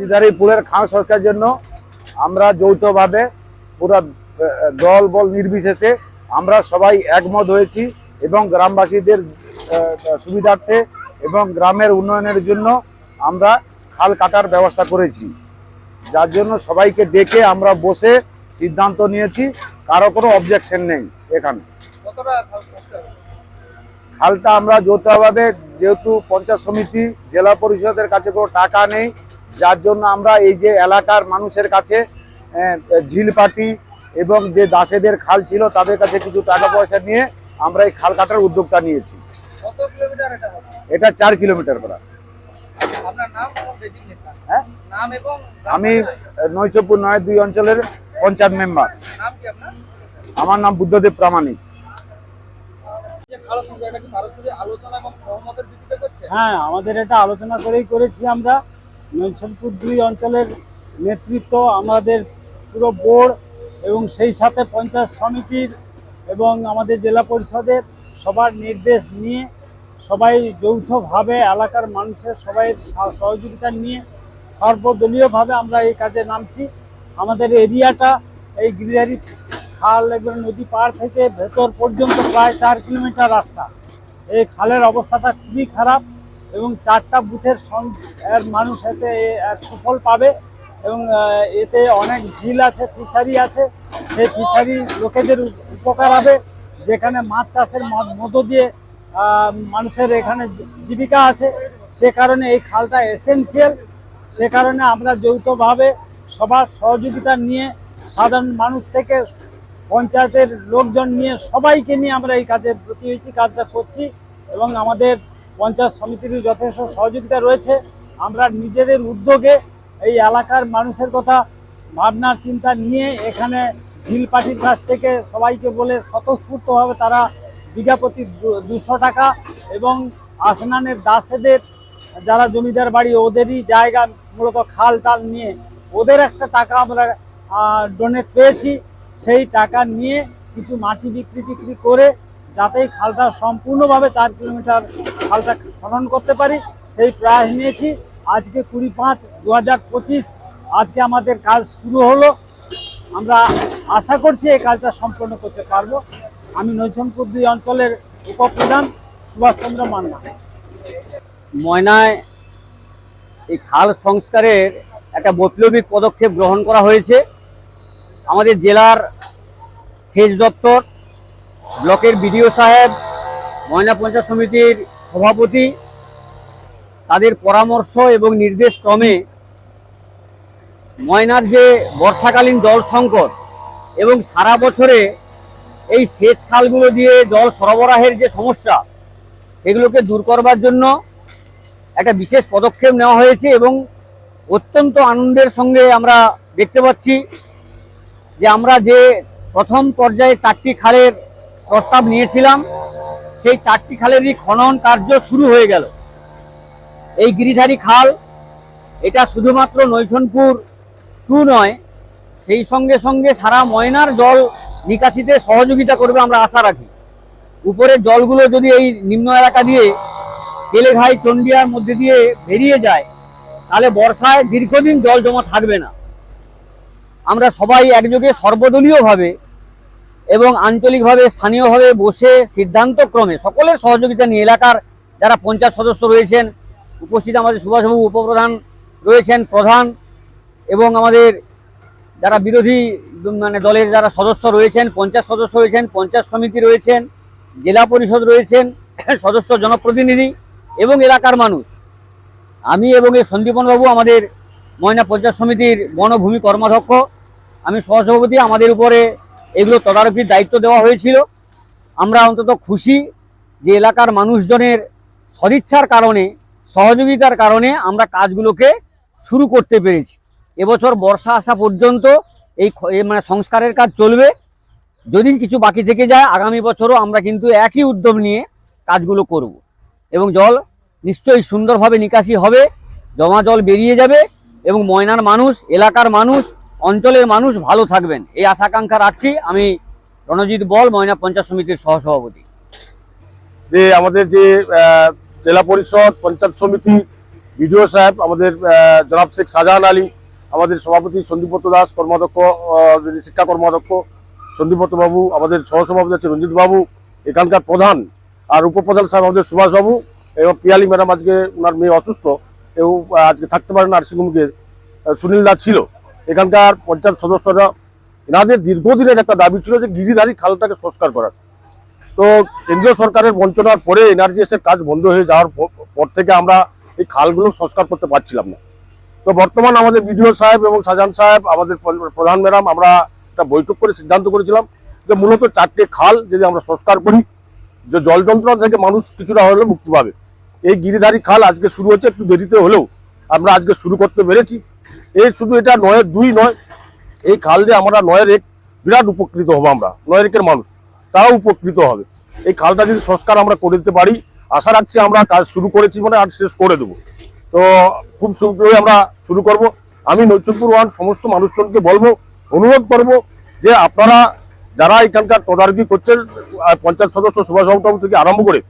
গিরিধারী পুলের খাল সংস্কারের জন্য আমরা যৌথভাবে পুরো দল বল নির্বিশেষে আমরা সবাই একমত হয়েছি এবং গ্রামবাসীদের সুবিধার্থে এবং গ্রামের উন্নয়নের জন্য আমরা খাল কাটার ব্যবস্থা করেছি যার জন্য সবাইকে ডেকে আমরা বসে সিদ্ধান্ত নিয়েছি কারও কোনো অবজেকশন নেই এখানে? খালটা আমরা যৌথভাবে যেহেতু পঞ্চায়েত সমিতি জেলা পরিষদের কাছে কোনো টাকা নেই যার জন্য আমরা এই যে এলাকার মানুষের কাছে ঝিলপাটি এবং যে দাসেদের খাল ছিল তাদের কাছে কিছু টাকা পয়সা নিয়ে আমরা এই খাল কাটার উদ্যোগটা নিয়েছি। এটা চার কিলোমিটার ডেজিগনেশন হ্যাঁ? নাম এবং আমি নৈচপুর নয় দুই অঞ্চলের পঞ্চায়েত মেম্বার। নাম কি আপনার? আমার নাম বুদ্ধদেব প্রামাণিক। হ্যাঁ আমাদের এটা আলোচনা করেই করেছি আমরা। নৈশনপুর দুই অঞ্চলের নেতৃত্ব, আমাদের পুরো বোর্ড এবং সেই সাথে পঞ্চায়েত সমিতির এবং আমাদের জেলা পরিষদের সবার নির্দেশ নিয়ে, সবাই যৌথভাবে এলাকার মানুষের সবাই সহযোগিতা নিয়ে সর্বদলীয়ভাবে আমরা এই কাজে নামছি। আমাদের এরিয়াটা এই গিরিহারি খাল এবং নদী পার থেকে ভেতর পর্যন্ত প্রায় চার কিলোমিটার রাস্তা। এই খালের অবস্থাটা খুবই খারাপ। এবং চারটা বুথের মানুষ এতে সুফল পাবে এবং এতে অনেক ঝিল আছে, ফিশারি আছে। সেই ফিশারি লোকেদের উপকার হবে। যেখানে মাছ চাষের মধ্য- দিয়ে মানুষের এখানে জীবিকা আছে। সে কারণে এই খালটা এসেনশিয়াল সে কারণে আমরা যৌথভাবে সবার সহযোগিতা নিয়ে, সাধারণ মানুষ থেকে পঞ্চায়েতের লোকজন নিয়ে সবাইকে নিয়ে আমরা এই কাজের প্রতি হয়েছি কাজটা করছি এবং আমাদের পঞ্চায়েত সমিতির যথেষ্ট সহযোগিতা রয়েছে। আমরা নিজেদের উদ্যোগে এই এলাকার মানুষের কথা, ভাবনার চিন্তা নিয়ে এখানে ঝিল পাটির কাছ থেকে সবাইকে বলে স্বতঃস্ফূর্তভাবে তারা বিঘা প্রতি দু- দুশো টাকা এবং আসনানের দাসেদের, যারা জমিদার বাড়ি, ওদেরই জায়গা, মূলত খাল টাল নিয়ে ওদের একটা টাকা আমরা ডোনেট পেয়েছি। সেই টাকা নিয়ে কিছু মাটি বিক্রি টিক্রি করে যাতে এই খালটা সম্পূর্ণভাবে চার কিলোমিটার খালটা খনন করতে পারি, সেই প্রয়াস নিয়েছি। আজকে কুড়ি পাঁচ দু আজকে আমাদের কাজ শুরু হলো। আমরা আশা করছি এই কাজটা সম্পন্ন করতে পারব। আমি নৈশনপুর দুই অঞ্চলের উপপ্রধান সুভাষচন্দ্র মান্না। ময়নায় এই খাল সংস্কারের একটা বৈপ্লবিক পদক্ষেপ গ্রহণ করা হয়েছে। আমাদের জেলার সেচ দপ্তর ব্লকের বিডিও সাহেব, ময়না পঞ্চায়েত সমিতির সভাপতি, তাদের পরামর্শ এবং নির্দেশ ক্রমে ময়নার যে বর্ষাকালীন জল সংকট এবং সারা বছরে এই সেচ খালগুলো দিয়ে জল সরবরাহের যে সমস্যা এগুলোকে দূর করবার জন্য একটা বিশেষ পদক্ষেপ নেওয়া হয়েছে এবং অত্যন্ত আনন্দের সঙ্গে আমরা দেখতে পাচ্ছি যে আমরা যে প্রথম পর্যায়ে চারটি খালের প্রস্তাব নিয়েছিলাম, সেই চারটি খালেরই খনন কার্য শুরু হয়ে গেল। এই গিরিধারী খাল, এটা শুধুমাত্র নৈশনপুর টু নয়, সেই সঙ্গে সঙ্গে সারা ময়নার জল নিকাশিতে সহযোগিতা করবে আমরা আশা রাখি। উপরের জলগুলো যদি এই নিম্ন এলাকা দিয়ে তেলেঘাই চন্ডিয়ার মধ্যে দিয়ে বেরিয়ে যায়, তাহলে বর্ষায় দীর্ঘদিন জল জমা থাকবে না। আমরা সবাই একযোগে সর্বদলীয়ভাবে এবং আঞ্চলিকভাবে, স্থানীয়ভাবে বসে সিদ্ধান্তক্রমে সকলের সহযোগিতা নিয়ে এলাকার যারা পঞ্চায়েত সদস্য রয়েছেন, উপস্থিত আমাদের সুভাষবাবু উপপ্রধান রয়েছেন, প্রধান এবং আমাদের যারা বিরোধী মানে দলের যারা সদস্য রয়েছেন, পঞ্চায়েত সদস্য রয়েছেন, পঞ্চায়েত সমিতি রয়েছেন, জেলা পরিষদ রয়েছেন, সদস্য জনপ্রতিনিধি এবং এলাকার মানুষ। আমি এবং এই সন্দীপনবাবু আমাদের ময়না পঞ্চায়েত সমিতির বনভূমি কর্মাধ্যক্ষ। আমি সহসভাপতি, আমাদের উপরে এগুলো তদারকির দায়িত্ব দেওয়া হয়েছিল। আমরা অন্তত খুশি যে এলাকার মানুষজনের সদিচ্ছার কারণে, সহযোগিতার কারণে আমরা কাজগুলোকে শুরু করতে পেরেছি। এবছর বর্ষা আসা পর্যন্ত এই মানে সংস্কারের কাজ চলবে। যদি কিছু বাকি থেকে যায়, আগামী বছরও আমরা কিন্তু একই উদ্যম নিয়ে কাজগুলো করব। এবং জল নিশ্চয়ই সুন্দরভাবে নিকাশি হবে, জমা জল বেরিয়ে যাবে এবং ময়নার মানুষ, এলাকার মানুষ অঞ্চলের মানুষ ভালো থাকবেন। এই আশাকাঙ্ক্ষা রাখছি। আমি রণজিৎ বল, ময়না পঞ্চায়েত সমিতির সহসভাপতি। যে আমাদের যে জেলা পরিষদ, পঞ্চায়েত সমিতি, বিডিও সাহেব, আমাদের জনাব শেখ শাহজাহান আলী, আমাদের সভাপতি সন্দীপত দাস, কর্মাধ্যক্ষ শিক্ষা কর্মাধ্যক্ষ সন্দীপত বাবু, আমাদের সহসভাপতি আছে রঞ্জিত বাবু, এখানকার প্রধান, আর উপপ্রধান সাহেব আমাদের সুভাষ বাবু, এবং পিয়ালি ম্যাডাম আজকে ওনার মেয়ে অসুস্থ, এবং আজকে থাকতে পারেন নার্সিংহোমকে সুনীল দাস ছিল। এখানকার পঞ্চায়েত সদস্যরা এনাদের দীর্ঘদিনের একটা দাবি ছিল যে গিরিধারী খালটাকে সংস্কার করার। তো কেন্দ্রীয় সরকারের বঞ্চনার পরে এনআরজিএস এর কাজ বন্ধ হয়ে যাওয়ার পর থেকে আমরা এই খালগুলো সংস্কার করতে পারছিলাম না। তো বর্তমান আমাদের বিডিও সাহেব এবং শাহজাহান সাহেব, আমাদের প্র- প্রধান ম্যাডাম, আমরা একটা বৈঠক করে সিদ্ধান্ত করেছিলাম যে মূলত চারটে খাল যদি আমরা সংস্কার করি, যে জল যন্ত্রণা থেকে মানুষ কিছুটা হলেও মুক্তি পাবে। এই গিরিধারী খাল আজকে শুরু হচ্ছে, একটু দেরিতে হলেও আমরা আজকে শুরু করতে পেরেছি। এই শুধু এটা নয়ের দুই নয়, এই খাল দিয়ে আমরা নয়ের এক বিরাট উপকৃত হব আমরা, নয়ের একের মানুষ, তারাও উপকৃত হবে। এই খালটা যদি সংস্কার আমরা করে দিতে পারি, আশা রাখছি আমরা কাজ শুরু করেছি মানে আর শেষ করে দেবো। তো খুব শীঘ্রই আমরা শুরু করব। আমি নৈচুরপুর ওয়ান সমস্ত মানুষজনকে বলব, অনুরোধ করব যে আপনারা যারা এখানকার তদারকি করছেন পঞ্চায়েত সদস্য সুভাষবাবু থেকে আরম্ভ করে,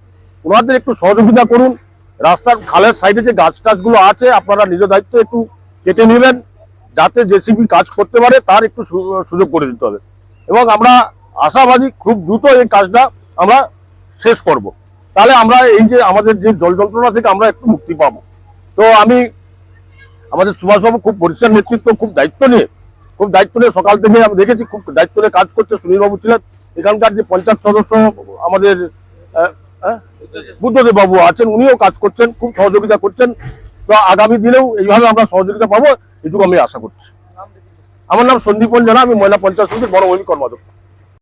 ওনাদের একটু সহযোগিতা করুন। রাস্তার খালের সাইডে যে গাছ টাছগুলো আছে, আপনারা নিজ দায়িত্ব একটু কেটে নেবেন, যাতে জেসিবি কাজ করতে পারে, তার একটু সুযোগ করে দিতে হবে। এবং আমরা আশাবাদী খুব দ্রুত এই কাজটা আমরা শেষ করব। তাহলে আমরা এই যে আমাদের যে জল যন্ত্রণা থেকে আমরা একটু মুক্তি পাব। তো আমি আমাদের সুভাষবাবু খুব পরিষ্কার নেতৃত্ব, খুব দায়িত্ব নিয়ে, খুব দায়িত্ব নিয়ে সকাল থেকে আমি দেখেছি, খুব দায়িত্ব নিয়ে কাজ করছে সুনীলবাবু ছিলেন। এখানকার যে পঞ্চায়েত সদস্য আমাদের বুদ্ধদেব বাবু আছেন, উনিও কাজ করছেন, খুব সহযোগিতা করছেন। তো আগামী দিনেও এইভাবে আমরা সহযোগিতা পাবো, এটুকু আমি আশা করছি। আমার নাম সন্দীপন জানা, আমি মহিলা পঞ্চায়েত সমিতির বড় কর্মাধ্যক্ষ।